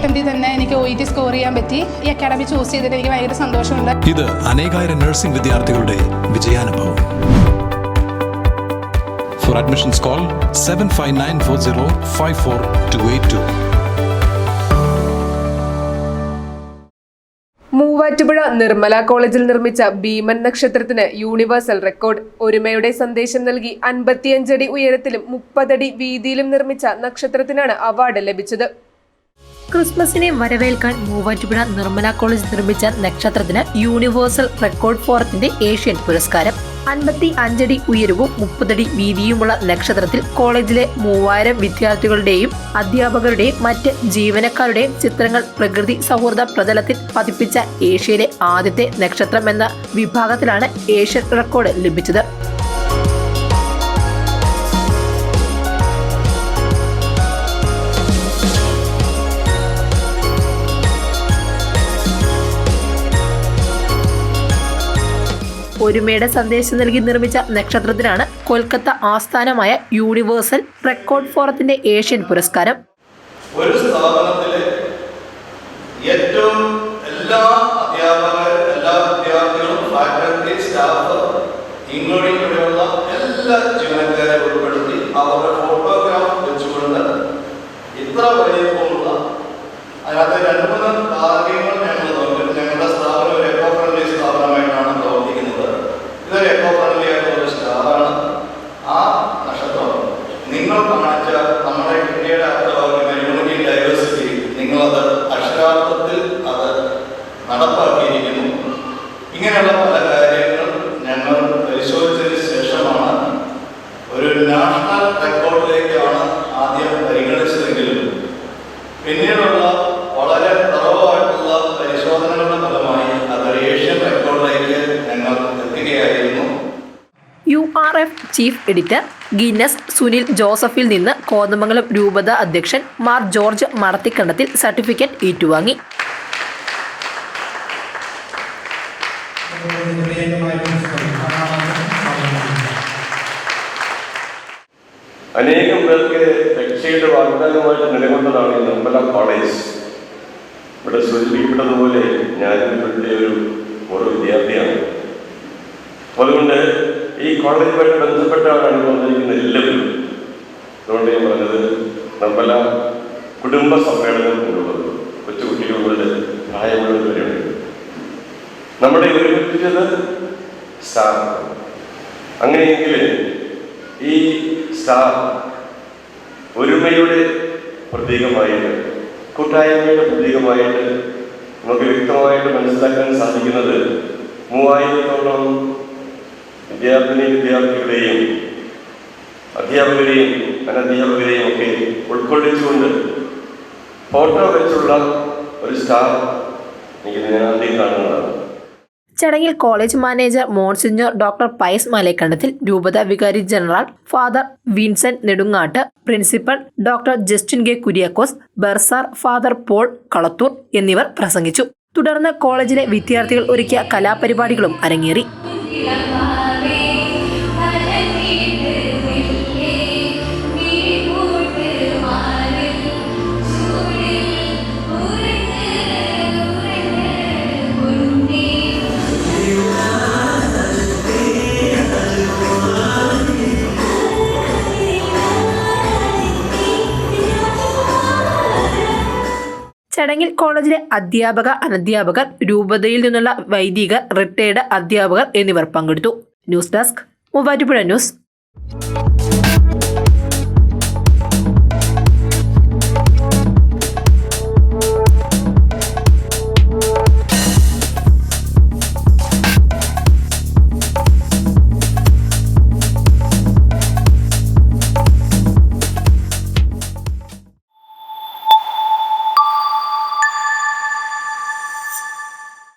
അറ്റംപ്റ്റിൽ തന്നെ എനിക്ക് O E T score ചെയ്യാൻ പറ്റി. ഈ അക്കാഡമി ചൂസ് ചെയ്തിട്ട് എനിക്ക് ഭയങ്കര സന്തോഷമുണ്ട്. ഇത് അനേകായിരം നഴ്സിംഗ് വിദ്യാർത്ഥികളുടെ വിജയാനുഭവം. For admissions call seven five nine four zero five four two eight two Muvattupuzha Nirmala കോളേജിൽ നിർമ്മിച്ച ഭീമൻ നക്ഷത്രത്തിന് യൂണിവേഴ്സൽ റെക്കോർഡ് ഒരുമയുടെ സന്ദേശം നൽകി അൻപത്തിയഞ്ചടി ഉയരത്തിലും മുപ്പതടി വീതിയിലും നിർമ്മിച്ച നക്ഷത്രത്തിനാണ് അവാർഡ് ലഭിച്ചത്. ക്രിസ്മസിനെ വരവേൽക്കാൻ മൂവാറ്റുപുഴ നിർമ്മല കോളേജ് നിർമ്മിച്ച നക്ഷത്രത്തിന് യൂണിവേഴ്സൽ റെക്കോർഡ് ഫോറത്തിന്റെ ഏഷ്യൻ പുരസ്കാരം. അൻപത്തി അഞ്ചടി ഉയരവും മുപ്പതടി വീതിയുമുള്ള നക്ഷത്രത്തിൽ കോളേജിലെ മൂവായിരം വിദ്യാർത്ഥികളുടെയും അധ്യാപകരുടെയും മറ്റ് ജീവനക്കാരുടെയും ചിത്രങ്ങൾ പ്രകൃതി സൗഹൃദ പ്രതലത്തിൽ പതിപ്പിച്ച ഏഷ്യയിലെ ആദ്യത്തെ നക്ഷത്രം എന്ന വിഭാഗത്തിലാണ് ഏഷ്യൻ റെക്കോർഡ് ലഭിച്ചത്. ഒരുമയുടെ സന്ദേശം നൽകി നിർമ്മിച്ച നക്ഷത്രത്തിനാണ് കൊൽക്കത്ത ആസ്ഥാനമായ യൂണിവേഴ്സൽ റെക്കോർഡ് ഫോറത്തിന്റെ ഏഷ്യൻ പുരസ്കാരം. ഒരു സ്ഥാപനത്തിലെ ഏറ്റവും എല്ലാ അധ്യാപകർ എല്ലാ വിദ്യാർത്ഥികളും ഫാക്കൽറ്റി സ്റ്റാഫ് ഇൻക്ലൂഡിംഗ് ഇവിടെയുള്ള എല്ലാ ജീവനക്കാരെ പിന്നീടുള്ള വളരെ തറവായിട്ടുള്ള പരിശോധനകളുടെ ഫലമായി അത് ഏഷ്യൻ റെക്കോർഡിലേക്ക് ഞങ്ങൾ എത്തുകയായിരുന്നു. U R F chief editor Guinness Sunil ജോസഫിൽ നിന്ന് കോതമംഗലം രൂപത അധ്യക്ഷൻ മാർ ജോർജ് മറത്തിക്കണ്ടത്തിൽ സർട്ടിഫിക്കറ്റ് ഏറ്റുവാങ്ങി. അനേകം പേർക്ക് രക്ഷയുടെ വാഗ്ദാനമായിട്ട് നിലകൊണ്ടതാണ് ഈ നിർമ്മല കോളേജ് ഇവിടെ സൂചിപ്പിക്കപ്പെട്ടതുപോലെ ഞാനും ഇവിടുത്തെ ഒരു ഓരോ വിദ്യാർത്ഥിയാണ്. അതുകൊണ്ട് ഈ കോളേജുമായിട്ട് ബന്ധപ്പെട്ടാണ് വന്നിരിക്കുന്ന എല്ലാവരും. അതുകൊണ്ട് ഞാൻ പറഞ്ഞത് നമ്പല കുടുംബ സമ്മേളനം എന്നുള്ളത് കൊച്ചുകുട്ടികളുടെ പ്രായമുള്ളവരെയാണ് നമ്മുടെ ഒരുമിപ്പിച്ചത് സ്റ്റാർ അങ്ങനെയെങ്കിൽ ഈ സ്റ്റാർ ഒരുമയുടെ പ്രതീകമായിട്ട് കൂട്ടായ്മയുടെ പ്രതീകമായിട്ട് നമുക്ക് വ്യക്തമായിട്ട് മനസ്സിലാക്കാൻ സാധിക്കുന്നത് മൂവായിരത്തോളം വിദ്യാർത്ഥിനി വിദ്യാർത്ഥികളെയും അധ്യാപകരെയും അനധ്യാപകരെയും ഒക്കെ ഉൾക്കൊള്ളിച്ചുകൊണ്ട് ഫോട്ടോ വെച്ചുള്ള ഒരു സ്റ്റാർ എനിക്ക് ഞാൻ ആദ്യം കാണുന്നതാണ്. ചടങ്ങിൽ college manager monsignor doctor Pius Malayakandathil രൂപത വികാരി general father Vincent Nedungatt principal doctor Justin K Kuriakose bursar father Paul Kalathoor എന്നിവർ പ്രസംഗിച്ചു. തുടർന്ന് കോളേജിലെ വിദ്യാർത്ഥികൾ ഒരുക്കിയ കലാപരിപാടികളും അരങ്ങേറി. ചടങ്ങിൽ കോളേജിലെ അധ്യാപക അനധ്യാപകർ രൂപതയിൽ നിന്നുള്ള വൈദികർ റിട്ടയർഡ് അധ്യാപകർ എന്നിവർ പങ്കെടുത്തു. News desk Muvattupuzha news.